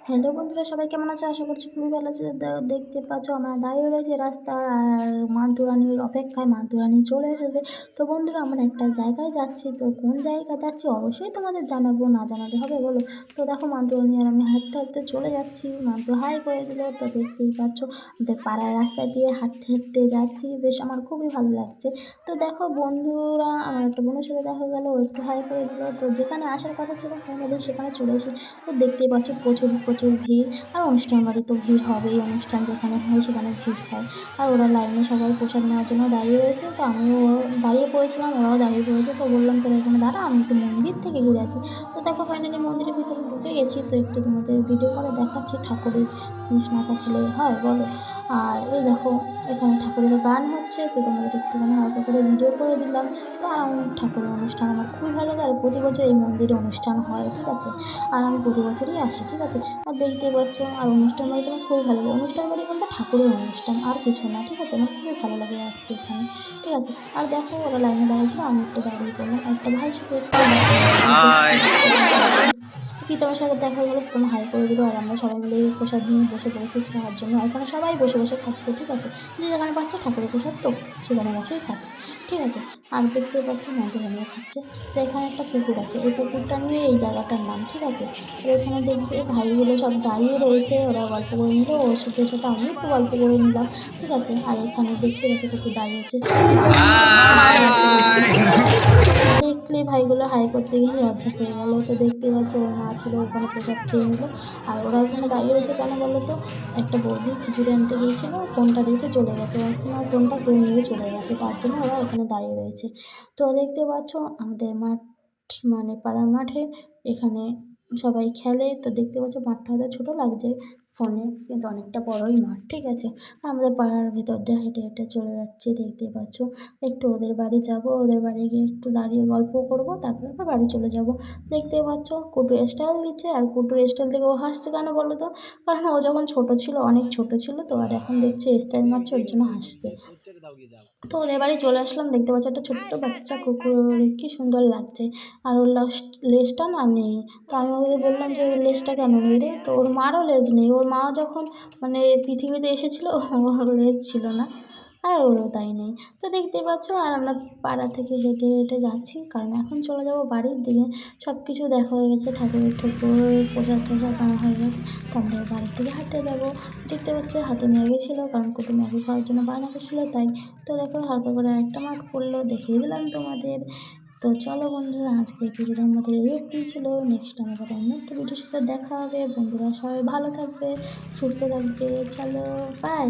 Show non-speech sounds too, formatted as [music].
Hello বন্ধুরা, সবাই কেমন আছে? আশা করছি খুবই ভালো আছে। দেখতে পাচ্ছ আমরা দাঁড়িয়ে রয়েছে রাস্তা আর মান্তুরানির অপেক্ষায়। মান্তুরানি চলে এসেছে। তো বন্ধুরা, আমরা একটা জায়গায় যাচ্ছি। তো কোন জায়গায় যাচ্ছি অবশ্যই তোমাদের জানাব, না জানালে হবে বলো। তো দেখো মান্তুরানি আর আমি হাঁটতে হাঁটতে চলে যাচ্ছি। মান্তু হাই করে দিল। তো দেখতেই পাচ্ছ, আমাদের পাড়ার রাস্তা দিয়ে হাঁটতে হাঁটতে যাচ্ছি। বেশ আমার খুবই ভালো লাগছে। তো দেখো বন্ধুরা, আমার একটা বোনের সাথে দেখা গেলো। একটু হাই করে দিল। তো যেখানে আসার কথা ছিল ফাইনালি সেখানে চলে এসে তো দেখতেই পাচ্ছ প্রচুর প্রচুর ভিড়, আর অনুষ্ঠান বাড়ি তো ভিড় হবেই, অনুষ্ঠান যেখানে হয় সেখানে ভিড় হয়। আর ওরা লাইনে সবাই প্রসাদ নেওয়ার জন্য দাঁড়িয়ে রয়েছে, তো আমিও দাঁড়িয়ে পড়েছিলাম, ওরাও দাঁড়িয়ে পড়েছে, তো বললাম, তোরা এখানে দাঁড়া, আমি একটু মন্দির থেকে ঘুরে আসি। তো দেখো ফাইনালি মন্দিরের ভিতরে ঢুকে গেছি, তো একটু তোমাদের ভিডিও করে দেখাচ্ছি ঠাকুরের জিনিস না দেখালে হয়, বলো। আর এই দেখো, এখানে ঠাকুরের গান হচ্ছে, তো তোমাদের একটুখানি হালকা করে ভিডিও করে দিলাম। তো আর ঠাকুরের অনুষ্ঠান আমার খুবই ভালো লাগে, আর প্রতি বছর এই মন্দিরে অনুষ্ঠান হয়, ঠিক আছে? আর আমি প্রতি বছরই আসি, ঠিক আছে? আর দেখতেই পাচ্ছ আর অনুষ্ঠান বাড়িতে আমার খুবই ভালো লাগে। অনুষ্ঠান বাড়ি বলতে ঠাকুরের অনুষ্ঠান আর কিছু না ঠিক আছে? আমার খুবই ভালো লাগে আসতে এখানে ঠিক আছে? আর দেখো ওরা লাইনে দাঁড়িয়েছিল আমি একটু দাঁড়িয়ে পড়লাম। একটা ভাই সাথে প্রীতমের সাথে দেখা গেলো প্রীতম হাই করে দিল, আর আমরা সবাই মিলে প্রসাদ নিয়ে বসে পড়েছি খাওয়ার জন্য। এখানে সবাই বসে বসে খাচ্ছে, ঠিক আছে? যে যেখানে পাচ্ছে ঠাকুরের প্রসাদ তো সেখানে বসেই খাচ্ছে, ঠিক আছে? আর দেখতে পাচ্ছ মন্দিরানিও খাচ্ছে। আর এখানে একটা পুকুর আছে, এই পুকুরটা নিয়ে এই জায়গাটার নাম, ঠিক আছে? আর এখানে দেখবে ভাইগুলো সব দাঁড়িয়ে রয়েছে, ওরা গল্প করে নিল, ওর সাথে সাথে আমি একটু গল্প করে নিলাম, ঠিক আছে? আর এখানে দেখতে পাচ্ছি কুকুর দাঁড়িয়ে আছে। দেখলে ভাইগুলো হাই করতে গিয়ে লজ্জা পেয়ে গেলো। তো দেখতে পাচ্ছি ওর মা ছিল ওখানে প্রসাদ খেয়ে নিল। আর ওরা ওখানে দাঁড়িয়ে রয়েছে কেন বলো তো? একটা বৌদি খিচুড়ি আনতে গিয়েছিল ফোনটা রেখে চলে গেছে। ওর ফোন ফোনটা কেউ নিয়ে চলে গেছে, তার জন্য ওরা ওখানে দাঁড়িয়ে রয়েছে। তো দেখতে পাচ্ছ আমাদের মাঠ মানে পাড়ার মাঠে এখানে সবাই খেলে। তো দেখতে পাচ্ছ মাঠটা হয়তো ছোটো লাগছে ফোনে, কিন্তু অনেকটা বড়ই মাঠ, ঠিক আছে? আমাদের পাড়ার ভিতর দিয়ে হেঁটে হেঁটে চলে যাচ্ছি, দেখতে পাচ্ছ? একটু ওদের বাড়ি যাব, ওদের বাড়ি গিয়ে একটু দাঁড়িয়ে গল্প করব, তারপর আবার বাড়ি চলে যাব। দেখতে পাচ্ছ কুটু স্টাইল দিচ্ছে, আর কুটুর স্টাইল থেকে ও হাসছে কেন বলো তো? কারণ ও যখন ছোট ছিল, অনেক ছোট ছিল, তো আর এখন দেখছে স্টাইল মারছে, ওর জন্য হাসছে। তো ওদের বাড়ি চলে আসলাম দেখতে পাচ্ছি একটা ছোট্ট বাচ্চা কুকুর কি সুন্দর লাগছে। আর ওর লাস্ট লেজটা না নেই। তো আমি ওকে বললাম যে ওর লেজটা কেন নেই রে? তো ওর মারও লেজ নেই। ওর মা যখন মানে পৃথিবীতে এসেছিল [laughs] ওর লেজ ছিল না। আর ওরও তাই নেই। তো দেখতে পাচ্ছ, আর আমরা পাড়া থেকে হেঁটে হেঁটে যাচ্ছি। কারণ এখন চলে যাব বাড়ির দিকে। সব কিছু দেখা হয়ে গেছে, ঠাকুরের ঠাকুর, প্রসাদ টসাদ আনা হয়ে গেছে। তো আমরা বাড়ির থেকে হাঁটতে যাব। দেখতে পাচ্ছি, হাতে ম্যাগি ছিল, কারণ কুটু ম্যাগি খাওয়ার জন্য বায়না করছিল, তাই তো দেখো হালকা করে আরেকটা মাঠ পড়ল, দেখিয়ে দিলাম তোমাদের। তো চলো বন্ধুরা আজকে ভিডিওটার আমাদের এই অবধি ছিল। নেক্সট আবার অন্য একটা ভিডিওর সাথে দেখা হবে। বন্ধুরা সবাই ভালো থাকবে, সুস্থ থাকবে। চলো বাই